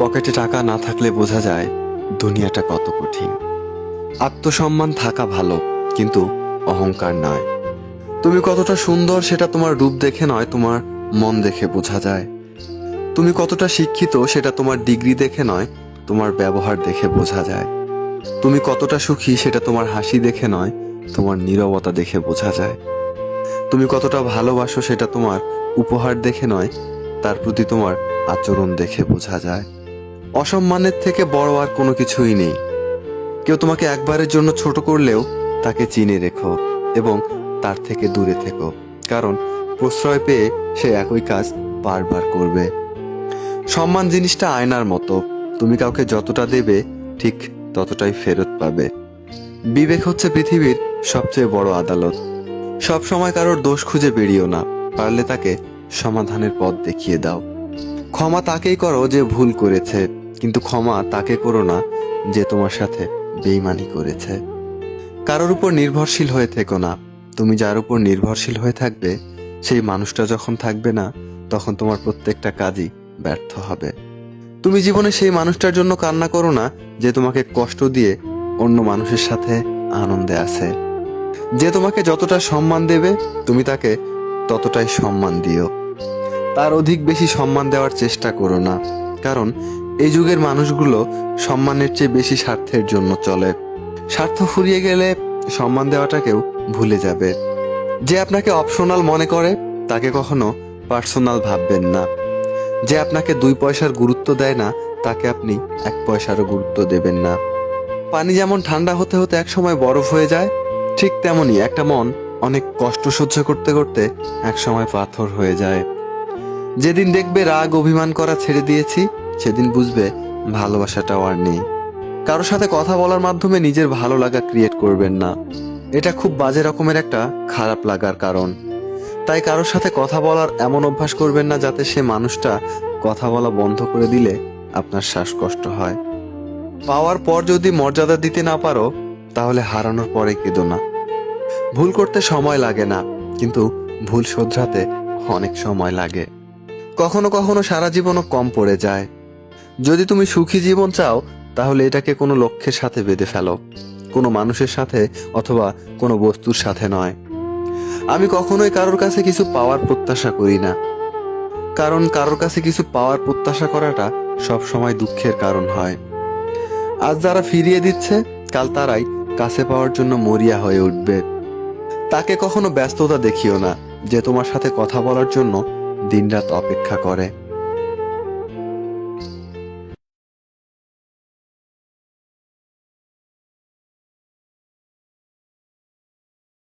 পকেটে টাকা না থাকলে বোঝা যায় দুনিয়াটা কত কঠিন। আত্মসম্মান থাকা ভালো, কিন্তু অহংকার নয়। তুমি কতটা সুন্দর সেটা তোমার রূপ দেখে নয়, তোমার মন দেখে বোঝা যায়। তুমি কতটা শিক্ষিত সেটা তোমার ডিগ্রি দেখে নয়, তোমার ব্যবহার দেখে বোঝা যায়। তুমি কতটা সুখী সেটা তোমার হাসি দেখে নয়, তোমার নীরবতা দেখে বোঝা যায়। তুমি কতটা ভালোবাসো সেটা তোমার উপহার দেখে নয়, তার প্রতি তোমার আচরণ দেখে বোঝা যায়। অসম্মানের থেকে বড় আর কোনো কিছুই নেই। কেউ তোমাকে একবারের জন্য ছোট করলেও তাকে চিনে রেখো এবং তার থেকে দূরে থেকো, কারণ প্রশ্রয় পেয়ে সে একই কাজ বারবার করবে। সম্মান জিনিসটা আয়নার মতো, তুমি কাউকে যতটা দেবে ঠিক ততটাই ফেরত পাবে। বিবেক হচ্ছে পৃথিবীর সবচেয়ে বড় আদালত। সব সময় কারোর দোষ খুঁজে বেরিয়েও না, পারলে তাকে সমাধানের পথ দেখিয়ে দাও। ক্ষমা তাকেই করো যে ভুল করেছে। কিন্তু ক্ষমা তাকে করো না যে তোমার সাথে বেইমানি করেছে। কারোর উপর নির্ভরশীল হয়ে থেকো না। তুমি যার উপর নির্ভরশীল হয়ে থাকবে, সেই মানুষটা যখন থাকবে না, তখন তোমার প্রত্যেকটা কাজই ব্যর্থ হবে। তুমি জীবনে সেই মানুষটার জন্য কান্না করো না যে তোমাকে কষ্ট দিয়ে অন্য মানুষের সাথে আনন্দে আছে। যে তোমাকে যতটা সম্মান দেবে, তুমি তাকে ততটাই সম্মান দিও। তার অধিক বেশি সম্মান দেওয়ার চেষ্টা করো না, কারণ এই যুগের মানুষগুলো সম্মানের চেয়ে বেশি স্বার্থের জন্য চলে। স্বার্থ ফুরিয়ে গেলে সম্মান দেওয়াটাকেও ভুলে যাবে। যে আপনাকে অপশনাল মনে করে, তাকে কখনো পার্সোনাল ভাববেন না। যে আপনাকে দুই পয়সার গুরুত্ব দেয় না, তাকে আপনি এক পয়সারও গুরুত্ব দেবেন না। পানি যেমন ঠান্ডা হতে হতে এক সময় বরফ হয়ে যায়, ঠিক তেমনই একটা মন অনেক কষ্ট সহ্য করতে করতে এক সময় পাথর হয়ে যায়। যেদিন দেখবে রাগ, অভিমান করা ছেড়ে দিয়েছি সেদিন বুঝবে ভালোবাসাটাও আর নেই। কারোর সাথে কথা বলার মাধ্যমে নিজের ভালো লাগা ক্রিয়েট করবেন না। এটা খুব বাজে রকমের একটা খারাপ লাগার কারণ। তাই কারোর সাথে কথা বলার এমন অভ্যাস করবেন না যাতে সে মানুষটা কথা বলা বন্ধ করে দিলে আপনার শ্বাসকষ্ট হয়। পাওয়ার পর যদি মর্যাদা দিতে না পারো, তাহলে হারানোর পরে কেঁদো না। ভুল করতে সময় লাগে না, কিন্তু ভুল শোধরাতে অনেক সময় লাগে। কখনো কখনো সারা জীবনও কম পড়ে যায়। যদি তুমি সুখী জীবন চাও, তাহলে এটাকে কোনো লক্ষ্যের সাথে বেঁধে ফেলো। কোনো মানুষের সাথে অথবা কোনো বস্তুর সাথে নয়। আমি কখনোই কারোর কাছে কিছু পাওয়ার প্রত্যাশা করি না। কারণ কারোর কাছে কিছু পাওয়ার প্রত্যাশা করাটা সব সময় দুঃখের কারণ হয়। আজ যারা ফিরিয়ে দিচ্ছে, কাল তারাই কাছে পাওয়ার জন্য মরিয়া হয়ে উঠবে। তাকে কখনো ব্যস্ততা দেখিও না যে তোমার সাথে কথা বলার জন্য দিনরাত অপেক্ষা করে।